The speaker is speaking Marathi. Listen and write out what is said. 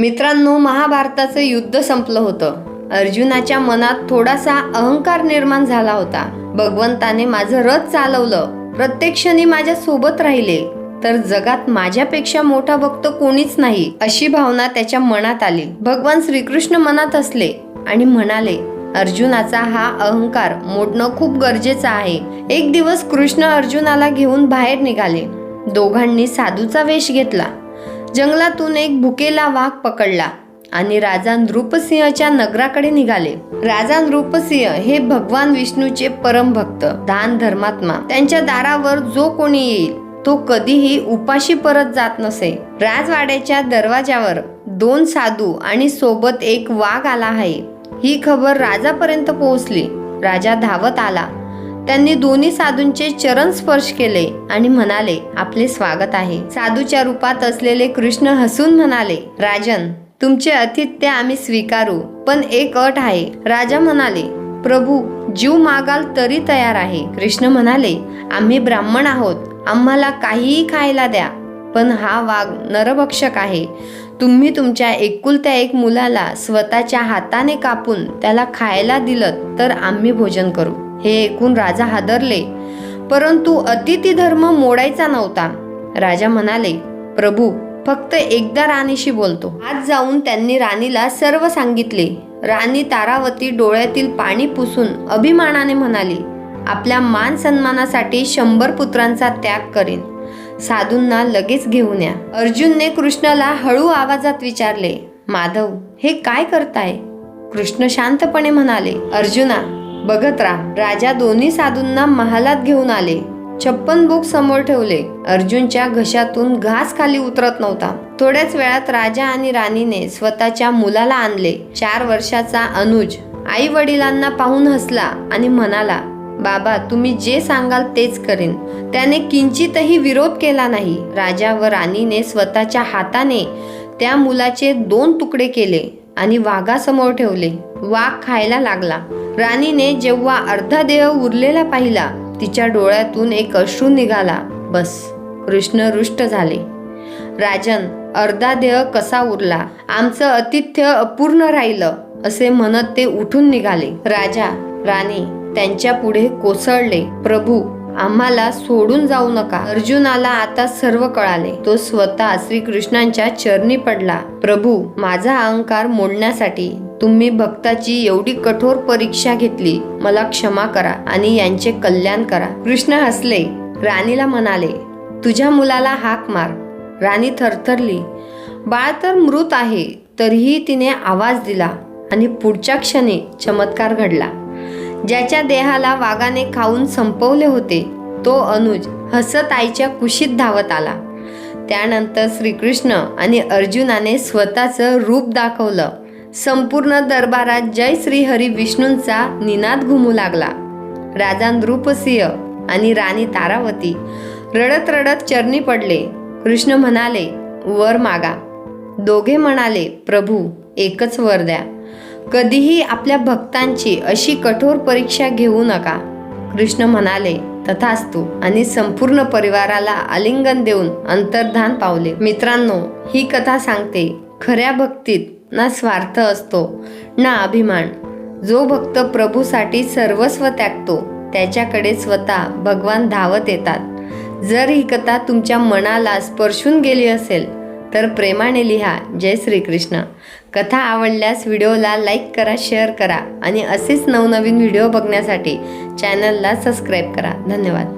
मित्रांनो महाभारताचं युद्ध संपलं होतं. अर्जुनाच्या मनात थोडासा अहंकार निर्माण झाला होता. भगवंताने माझं रथ चालवलं. प्रत्येक क्षणी माझ्या सोबत राहिले. तर जगात माझ्यापेक्षा मोठा भक्त कोणीच नाही अशी भावना त्याच्या मनात आली. भगवान श्रीकृष्ण मनात असले आणि म्हणाले अर्जुनाचा हा अहंकार मोडणं खूप गरजेचं आहे. एक दिवस कृष्ण अर्जुनाला घेऊन बाहेर निघाले. दोघांनी साधूचा वेश घेतला. जंगलातून एक भुकेला वाघ पकडला आणि राजा नृपसिंहच्या नगराकडे निघाले. राजा नृपसिंह हे भगवान विष्णूचे परम भक्त दान धर्मात्मा. त्यांच्या दारावर जो कोणी येईल तो कधीही उपाशी परत जात नसे. राजवाड्याच्या दरवाजावर दोन साधू आणि सोबत एक वाघ आला आहे. ही खबर राजापर्यंत पोहोचली. राजा धावत आला. त्यांनी दोन्ही साधूंचे चरण स्पर्श केले आणि म्हणाले आपले स्वागत आहे. साधूच्या रूपात असलेले कृष्ण हसून म्हणाले राजन तुमचे अतिथ्य आम्ही स्वीकारू पण एक अट आहे. राजा म्हणाले प्रभू जीव मागाल तरी तयार आहे. कृष्ण म्हणाले आम्ही ब्राह्मण आहोत आम्हाला काहीही खायला द्या पण हा वाघ नरभक्षक आहे. तुम्ही तुमच्या एकुलत्या एक मुलाला स्वतःच्या हाताने कापून त्याला खायला दिलं तर आम्ही भोजन करू. हे ऐकून राजा हादरले. परंतु अतिथी धर्म मोडायचा नव्हता. राजा म्हणाले प्रभू फक्त एकदा राणीशी बोलतो. आज जाऊन त्यांनी राणीला सर्व सांगितले. राणी तारावती डोळ्यातील पाणी पुसून अभिमानाने म्हणाली आपल्या मान सन्मानासाठी शंभर पुत्रांचा त्याग करेन. साधूंना लगेच घेऊन या. अर्जुनने कृष्णाला हळू आवाजात विचारले माधव हे काय करताय? कृष्ण शांतपणे म्हणाले अर्जुना बघत राहा. राजा दोन्ही साधूंना महालात घेऊन आले. छप्पन बुक समोर ठेवले. अर्जुनच्या घशातून घास खाली उतरत नव्हता. थोड्याच वेळात राजा आणि राणीने स्वतःच्या मुलाला आणले. चार वर्षाचा अनुज आई वडिलांना पाहून हसला आणि म्हणाला बाबा तुम्ही जे सांगाल तेच करेन. त्याने किंचितही विरोध केला नाही. राजा व राणीने स्वतःच्या हाताने त्या मुलाचे दोन तुकडे केले आणि वाघासमोर ठेवले. वाघ खायला लागला. राणीने जेव्हा अर्धा देह उरलेला पाहिला तिच्या डोळ्यातून एक अश्रू निघाला. बस कृष्ण रुष्ट झाले. राजन अर्धा देह कसा उरला? आमचं अतिथ्य अपूर्ण राहिलं असे म्हणत ते उठून निघाले. राजा राणी त्यांच्या पुढे कोसळले. प्रभू आम्हाला सोडून जाऊ नका. अर्जुनाला आता सर्व कळाले. तो स्वतः श्रीकृष्णांच्या चरणी पडला. प्रभू माझा अहंकार मोडण्यासाठी तुम्ही भक्ताची एवढी कठोर परीक्षा घेतली मला क्षमा करा आणि यांचे कल्याण करा. कृष्ण हसले. राणीला म्हणाले तुझ्या मुलाला हाक मार. राणी थरथरली बाळ तर मृत आहे तरीही तिने आवाज दिला आणि पुढच्या क्षणी चमत्कार घडला. ज्याच्या देहाला वाघाने खाऊन संपवले होते तो अनुज हसत आईच्या कुशीत धावत आला. त्यानंतर श्रीकृष्ण आणि अर्जुनाने स्वतःचं रूप दाखवलं संपूर्ण दरबारात जय श्री हरी विष्णूंचा निनाद घुमू लागला. राजा नृपसिंह आणि राणी तारावती रडत रडत चरणी पडले. कृष्ण म्हणाले वर मागा. दोघे म्हणाले प्रभू एकच वर द्या. कधीही आपल्या भक्तांची अशी कठोर परीक्षा घेऊ नका. कृष्ण म्हणाले तथास्तू. आणि संपूर्ण परिवाराला आलिंगन देऊन अंतर्धान पावले. मित्रांनो ही कथा सांगते. खऱ्या भक्तीत ना स्वार्थ असतो ना अभिमान. जो भक्त प्रभूसाठी सर्वस्व त्यागतो त्याच्याकडे स्वतः भगवान धावत येतात. जर ही कथा तुमच्या मनाला स्पर्शून गेली असेल तर प्रेमाने लिहा. जय श्रीकृष्ण. कथा आवडल्यास व्हिडिओला लाईक करा शेअर करा आणि असेच नवनवीन व्हिडिओ बघण्यासाठी चॅनलला सबस्क्राईब करा. धन्यवाद.